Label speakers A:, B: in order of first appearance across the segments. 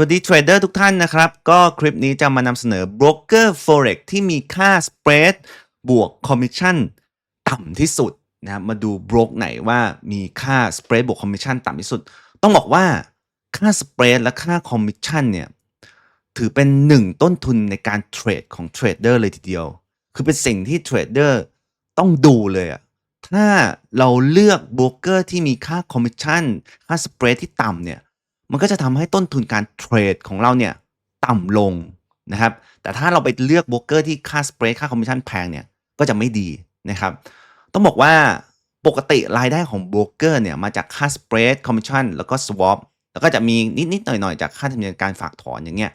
A: วัสดีเทรดเดอร์ทุกท่านนะครับ ก็คลิปนี้จะมานำเสนอ broker forex ที่มีค่า spread บวก commission ต่ำที่สุดนะครับมาดูบรกไหนว่ามีค่า spread บวก commission ต่ำที่สุด ต้องบอกว่าค่า spread และค่า commission เนี่ยถือเป็นหนึ่งต้นทุนในการเทรดของเทรดเดอร์เลยทีเดียว คือเป็นสิ่งที่เทรดเดอร์ต้องดูเลยอะถ้าเราเลือกโบรกเกอร์ที่มีค่าคอมมิชชั่นค่าสเปรดที่ต่ำเนี่ย มันก็จะทำให้ต้นทุนการเทรดของเราเนี่ยต่ำลงนะครับ แต่ถ้าเราไปเลือกโบรกเกอร์ที่ค่าสเปรดค่าคอมมิชชั่นแพงเนี่ยก็จะไม่ดีนะครับ ต้องบอกว่าปกติรายได้ของโบรกเกอร์เนี่ยมาจากค่าสเปรดคอมมิชชั่นแล้วก็สวอปแล้วก็จะมีนิดๆหน่อยๆ จากค่าธรรมเนียมการฝากถอนอย่างเงี้ย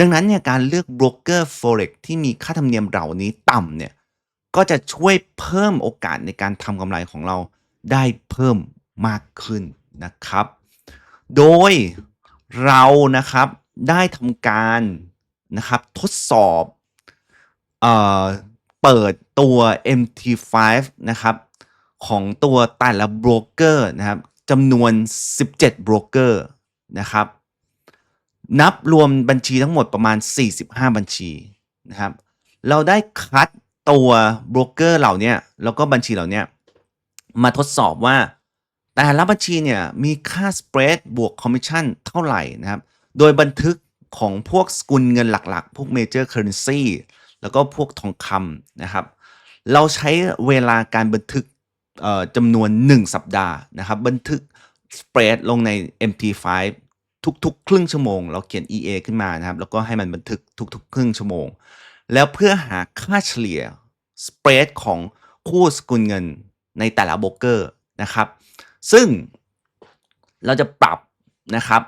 A: ดังนั้นเนี่ยการเลือกโบรกเกอร์ forex ที่มีค่าธรรมเนียมเหล่านี้ต่ำเนี่ยก็จะช่วยเพิ่มโอกาสในการทำกำไรของเราได้เพิ่มมากขึ้นนะครับ โดยเรานะครับได้ทำการนะครับทดสอบเอ่อเปิดตัว MT5 นะครับของตัวแต่ละบรกเกอร์นะครับจำนวน 17บรกเกอร์นะครับนับรวมบัญชีทั้งหมดประมาณ 45 บัญชีนะครับ เราได้คัดตัวบรกเกอร์เหล่านี้แล้วก็บัญชีเหล่านี้มาทดสอบว่า แต่ละบัญชีเนี่ยมีค่าสเปรดบวกคอมมิชชั่นเท่าไหร่นะครับ โดยบันทึกของพวกสกุลเงินหลักๆ พวกเมเจอร์เคอร์เรนซีแล้วก็พวกทองคำนะครับ เราใช้เวลาการบันทึกจำนวน 1 สัปดาห์นะครับ บันทึกสเปรดลงใน MT5 ทุกๆ ครึ่งชั่วโมง เราเขียน EA ขึ้นมานะครับ แล้วก็ให้มันบันทึกทุกๆ ครึ่งชั่วโมง แล้วเพื่อหาค่าเฉลี่ยสเปรดของคู่สกุลเงินในแต่ละโบรกเกอร์นะครับ ซึ่งเราจะปรับนะครับ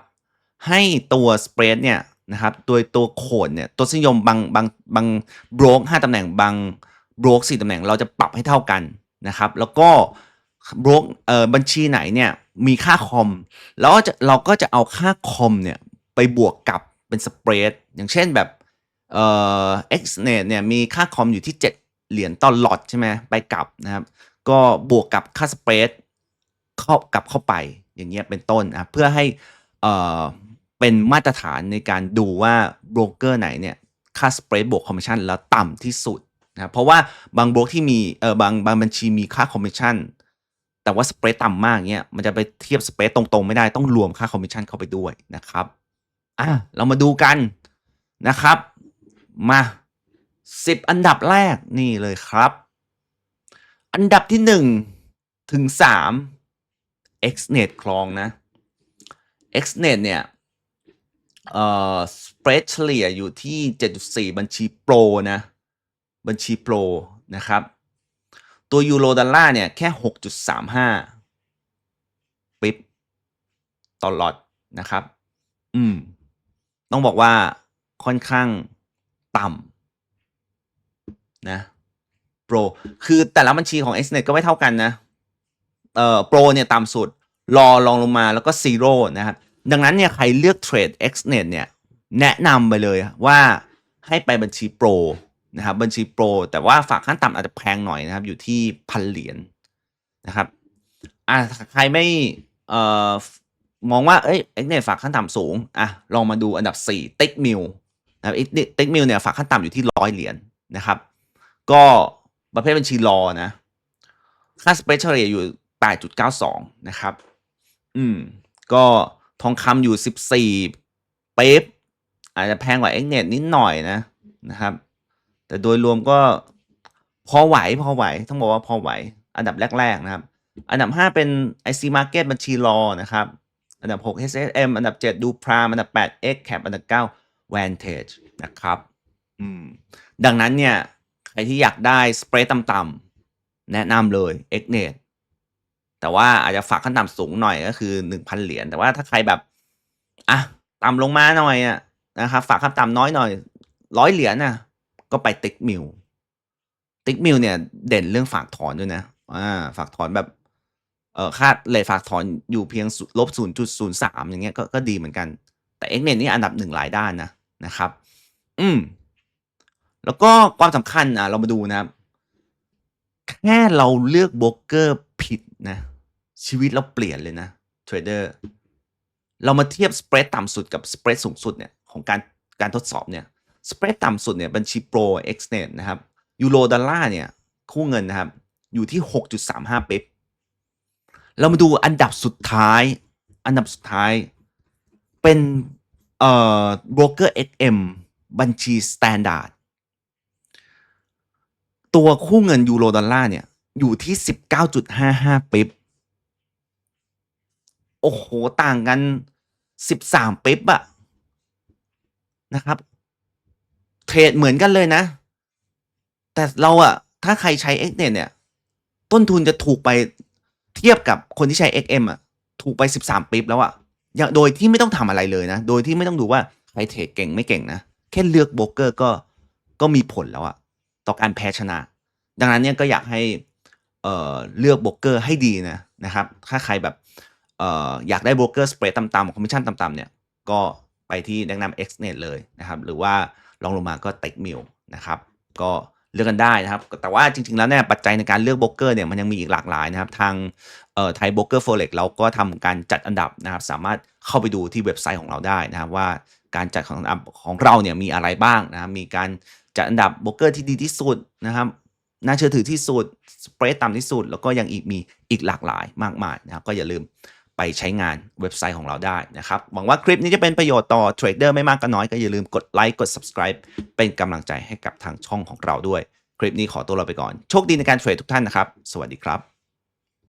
A: ให้ตัวสเปรดเนี่ยนะครับโดยตัวโคดเนี่ยตัวนิยมบางบางบางโบรกห้าตำแหน่งบางโบรกสี่ตำแหน่งเราจะปรับให้เท่ากันนะครับ แล้วก็โบรกเอ่อบัญชีไหนเนี่ยมีค่าคอมแล้วจะเราก็จะเอาค่าคอมเนี่ยไปบวกกับเป็นสเปรดอย่างเช่นแบบเอ่อ Xnet เนี่ยมีค่าคอมอยู่ที่ 7 เหรียญต่อหลอดใช่ไหมไปกลับนะครับ ก็บวกกับค่าสเปรด เข้ากลับเข้าไปอย่างเงี้ยเป็นต้นนะเพื่อให้เอ่อเป็นมาตรฐานในการดูว่าโบรกเกอร์ไหนเนี่ยค่าสเปรดบวกคอมมิชชั่นแล้วต่ำที่สุดนะเพราะว่าบางโบรกที่มีเออบางบางบัญชีมีค่าคอมมิชชั่นแต่ว่าสเปรดต่ำมากเงี้ยมันจะไปเทียบสเปรดตรงๆ ไม่ได้ต้องรวมค่าคอมมิชชั่นเข้าไปด้วยนะครับอะเรามาดูกันนะครับ มา 10 อันดับแรกนี่เลยครับ อันดับที่ 1 ถึง 3 Xnet คลองนะ Xnet เนี่ยเอ่อสเปรดเฉลี่ยอยู่ที่ 7.4 บัญชีโปรนะ บัญชีโปรนะครับ ตัวยูโรดอลลาร์เนี่ยแค่ 6.35 ปิ๊บตลอตนะครับ อืม ต้องบอกว่าค่อนข้างต่ำนะ โปร คือแต่ละบัญชีของ Xnet ก็ไม่เท่ากันนะ เอ่อโปรเนี่ยต่ำสุดรอลองลงมาแล้วก็ซีโร่นะครับดังนั้นเนี่ยใครเลือกเทรด Xnet เนี่ยแนะนำไปเลยว่าให้ไปบัญชีโปรนะครับบัญชีโปรแต่ว่าฝากขั้นต่ำอาจจะแพงหน่อยนะครับ อยู่ที่พันเหรียญนะครับอะใครไม่เอ่อมองว่าเอ้ย Xnet ฝากขั้นต่ำสูงอะลองมาดูอันดับ4 Tick Mill นะครับ Tick Mill เนี่ยฝากขั้นต่ำอยู่ที่ร้อยเหรียญนะครับ ก็ประเภทบัญชีรอนะ ค่าสเปเชียลอยู่ 8.92 นะครับ อืม ก็ทองคำอยู่ 14 เป๊บอาจจะแพงกว่า Xnet นิดหน่อยนะนะครับ แต่โดยรวมก็พอไหวพอไหวต้องบอกว่าพอไหว อันดับแรก ๆ นะครับ อันดับ 5 เป็น IC Market บัญชีรอนะครับ อันดับ 6 SSM อันดับ 7 ดูพรามอันดับ 8 X Cap อันดับ 9 Vantage นะครับอืมดังนั้นเนี่ย ใครที่อยากได้สเปรดต่ำๆแนะนำเลย Xnet แต่ว่าอาจจะฝากขั้นต่ำสูงหน่อยก็คือ1,000เหรียญแต่ว่าถ้าใครแบบอะต่ำลงมาหน่อยอะนะครับฝากขั้นต่ำน้อยหน่อย100เหรียญน่ะ ก็ไป Tick Mill Tick Mill เนี่ยเด่นเรื่องฝากถอนด้วยนะอ่าฝากถอนแบบเออค่าเรทฝากถอนอยู่เพียงลบ0.03อย่างเงี้ยก็ก็ดีเหมือนกัน แต่ Xnet นี่อันดับ1หลายด้านนะนะครับ อืม แล้วก็ความสำคัญอะเรามาดูนะครับแค่เราเลือกโบรกเกอร์ ผิดนะ ชีวิตเราเปลี่ยนเลยนะเทรดเดอร์เรามาเทียบสเปรดต่ำสุดกับสเปรดสูงสุดเนี่ยของการการทดสอบเนี่ยสเปรดต่ำสุดเนี่ยบัญชีโปร Xnet นะครับยูโรดอลลาร์เนี่ยคู่เงินนะครับอยู่ที่ 6.35ปิ๊บเรามาดูอันดับสุดท้าย อันดับสุดท้ายเป็นเอ่อ broker XM บัญชี standard ตัวคู่เงินยูโรดอลลาร์เนี่ย อยู่ที่ 19.55ปิ๊บ โอ้โห ต่างกัน 13ปิ๊บอะนะครับ เทรดเหมือนกันเลยนะ แต่เราอะถ้าใครใช้ XNet เนี่ย ต้นทุนจะถูกไปเทียบกับคนที่ใช้ XM อะถูกไป 13ปิ๊บแล้วอะอย่างโดยที่ไม่ต้องทำอะไรเลยนะ โดยที่ไม่ต้องดูว่าใครเทรดเก่งไม่เก่งนะ แค่เลือกโบรกเกอร์ก็ก็มีผลแล้วอะต่อการแพ้ชนะ ดังนั้นเนี่ยก็อยากให้ เอ่อเลือกโบรกเกอร์ให้ดีนะนะครับ ถ้าใครแบบเอ่ออยากได้โบรกเกอร์สเปรดต่ำๆคอมมิชชั่นต่ำๆเนี่ยก็ไปที่แนะนำ Xnet เลยนะครับ หรือว่าลองลงมาก็เต็กมิลนะครับ ก็เลือกกันได้นะครับ แต่ว่าจริง ๆ แล้วเนี่ยปัจจัยในการเลือกโบรกเกอร์เนี่ยมันยังมีอีกหลากหลายนะครับ ทางไทยโบรกเกอร์โฟเล็กเราก็ทำการจัดอันดับนะครับ สามารถเข้าไปดูที่เว็บไซต์ของเราได้นะครับ ว่าการจัดของของเราเนี่ยมีอะไรบ้างนะครับมีการจัดอันดับโบรกเกอร์ที่ดีที่สุดนะครับ น่าเชื่อถือที่สุดสเปรดต่ำที่สุด แล้วก็ยังอีกมีอีกหลากหลายมากมายนะครับก็อย่าลืมไปใช้งานเว็บไซต์ของเราได้นะครับ หวังว่าคลิปนี้จะเป็นประโยชน์ต่อเทรดเดอร์ไม่มากก็น้อยก็อย่าลืมกดไลค์กด subscribe เป็นกำลังใจให้กับทางช่องของเราด้วย คลิปนี้ขอตัวเราไปก่อน โชคดีในการเทรดทุกท่านนะครับ สวัสดีครับ